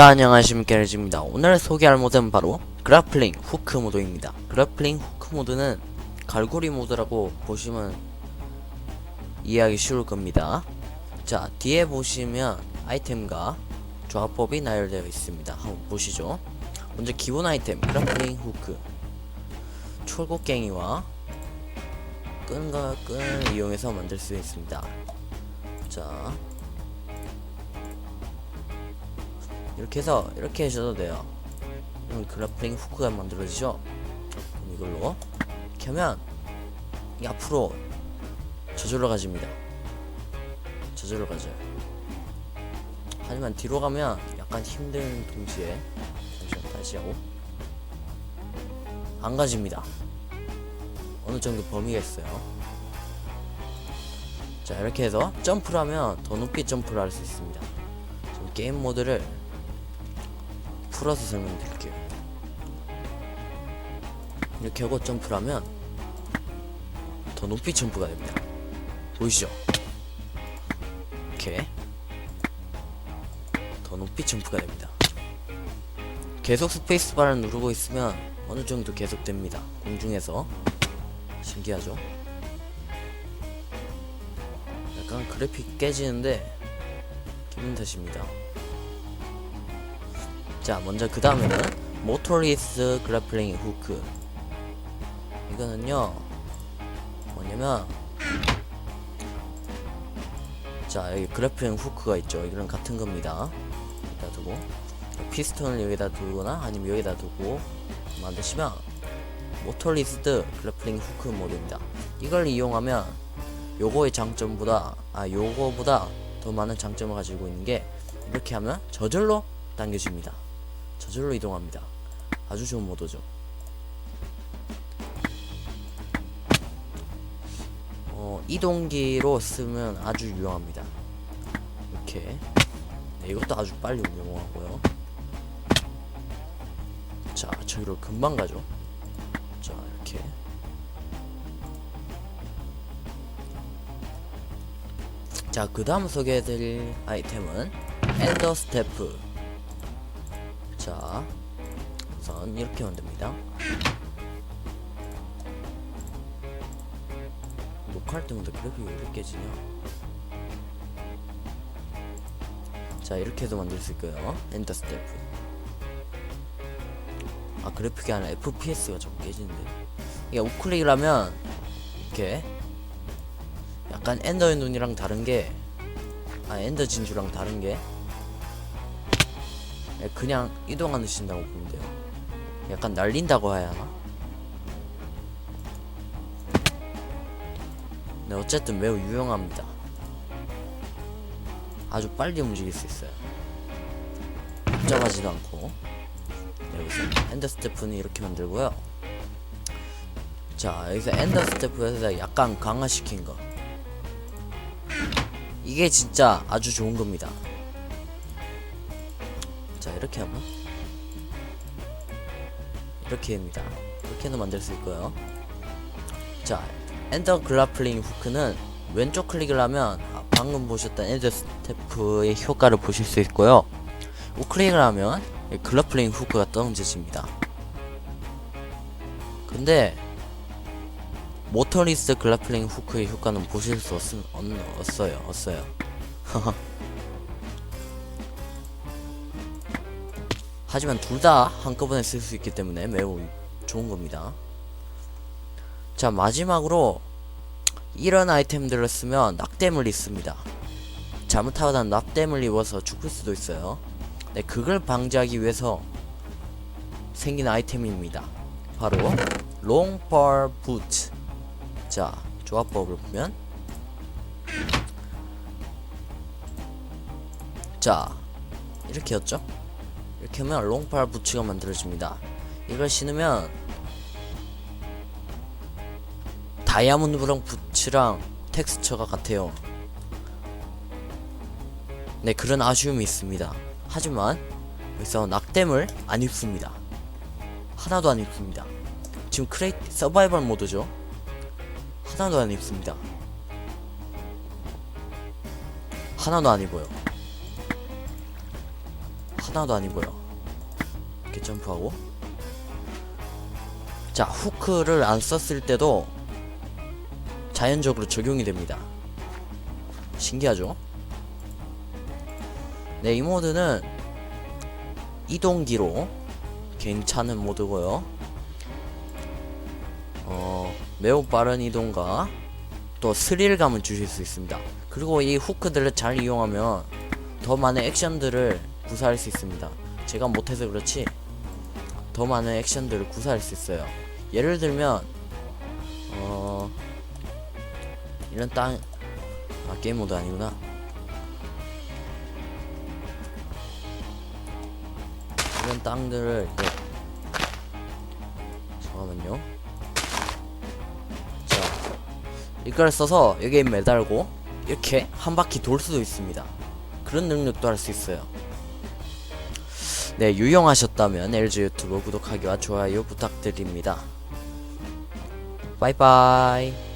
자 안녕하십니까 레지입니다. 오늘 소개할 모드는 바로 그래플링 후크 모드입니다. 그래플링 후크 모드는 갈고리 모드라고 보시면 이해하기 쉬울 겁니다. 자 뒤에 보시면 아이템과 조합법이 나열되어 있습니다. 한번 보시죠. 먼저 기본 아이템 그래플링 후크. 철곡갱이와 끈과 끈을 이용해서 만들 수 있습니다. 자 이렇게 해서 이렇게 하셔도 돼요. 이런 그래플링 후크가 만들어지죠? 그럼 이걸로 이렇게 하면 이 앞으로 저절로 가집니다. 저절로 가져요. 하지만 뒤로 가면 약간 힘든 동시에 잠시만 다시 하고. 안 가집니다. 어느 정도 범위가 있어요. 자 이렇게 해서 점프를 하면 더 높이 점프를 할 수 있습니다. 게임 모드를 풀어서 설명드릴게요. 이렇게 하고 점프를 하면 더 높이 점프가 됩니다. 보이시죠? 이렇게 더 높이 점프가 됩니다. 계속 스페이스바를 누르고 있으면 어느 정도 계속 됩니다. 공중에서 신기하죠? 약간 그래픽 깨지는데 기분 탓입니다. 자 먼저 그 다음에는 모토리스 그래플링 후크. 이거는요 뭐냐면 자 여기 그래플링 후크가 있죠. 이거랑 같은 겁니다. 여기다 두고 피스톤을 여기다 두거나 아니면 여기다 두고 만드시면 모토리스트 그래플링 후크 모드입니다. 이걸 이용하면 요거의 장점보다 아 요거보다 더 많은 장점을 가지고 있는 게 이렇게 하면 저절로 당겨집니다 저절로 이동합니다. 아주 좋은 모드죠. 어, 이동기로 쓰면 아주 유용합니다. 이렇게. 네, 이것도 아주 빨리 운영하고요. 자, 저기로 금방 가죠. 자, 이렇게. 자, 그 다음 소개해드릴 아이템은 엔더 스태프. 자, 우선 이렇게 만듭니다. 녹화할 때마다 그래픽이 왜 이렇게 깨지냐? 자, 이렇게 해도 만들 수 있고요. 엔더 스태프. 아, 그래픽이 아니라 FPS가 자꾸 깨지는데. 이게 우클릭을 하면 이렇게 약간 엔더의 눈이랑 다른 게 아, 엔더 진주랑 다른 게 예, 그냥 이동하신다고 보면 돼요. 약간 날린다고 해야 하나? 네, 어쨌든 매우 유용합니다. 아주 빨리 움직일 수 있어요. 복잡하지도 않고. 네, 여기서 엔더 스태프는 이렇게 만들고요. 자, 여기서 엔더 스태프에서 약간 강화시킨 거. 이게 진짜 아주 좋은 겁니다. 자 이렇게 하면 이렇게 됩니다. 이렇게는 만들 수 있고요. 자 엔더 글라플링 후크는 왼쪽 클릭을 하면 아, 방금 보셨던 엔더 스태프의 효과를 보실 수 있고요. 우클릭을 하면 이 글라플링 후크가 떨어집니다. 근데 모터리스 글라플링 후크의 효과는 보실 수 없, 없어요. 없어요 하지만 둘 다 한꺼번에 쓸 수 있기 때문에 매우 좋은 겁니다. 자 마지막으로 이런 아이템들을 쓰면 낙뎀을 입습니다. 잘못하다 낙뎀을 입어서 죽을 수도 있어요. 네, 그걸 방지하기 위해서 생긴 아이템입니다. 바로 롱펄 부츠. 자 조합법을 보면 자 이렇게였죠? 이렇게 하면 롱팔 부츠가 만들어집니다. 이걸 신으면 다이아몬드 브랑 부츠랑 텍스처가 같아요. 네, 그런 아쉬움이 있습니다. 하지만 여기서 낙뎀을 안 입습니다. 하나도 안 입습니다. 지금 크레이 서바이벌 모드죠. 하나도 안 입습니다. 하나도 안 입어요. 하나도 안 입어요. 이렇게 점프하고. 자, 후크를 안 썼을 때도 자연적으로 적용이 됩니다. 신기하죠? 네, 이 모드는 이동기로 괜찮은 모드고요. 어, 매우 빠른 이동과 또 스릴감을 주실 수 있습니다. 그리고 이 후크들을 잘 이용하면 더 많은 액션들을 구사할 수 있습니다. 제가 못해서 그렇지 더 많은 액션들을 구사할 수 있어요. 예를 들면 어 이런 땅 아, 게임 모드 아니구나. 이런 땅들을 이제 잠깐만요. 자, 이걸 써서 여기에 매달고 이렇게 한 바퀴 돌 수도 있습니다. 그런 능력도 할 수 있어요. 네, 유용하셨다면 LG 유튜브 구독하기와 좋아요 부탁드립니다. 바이바이.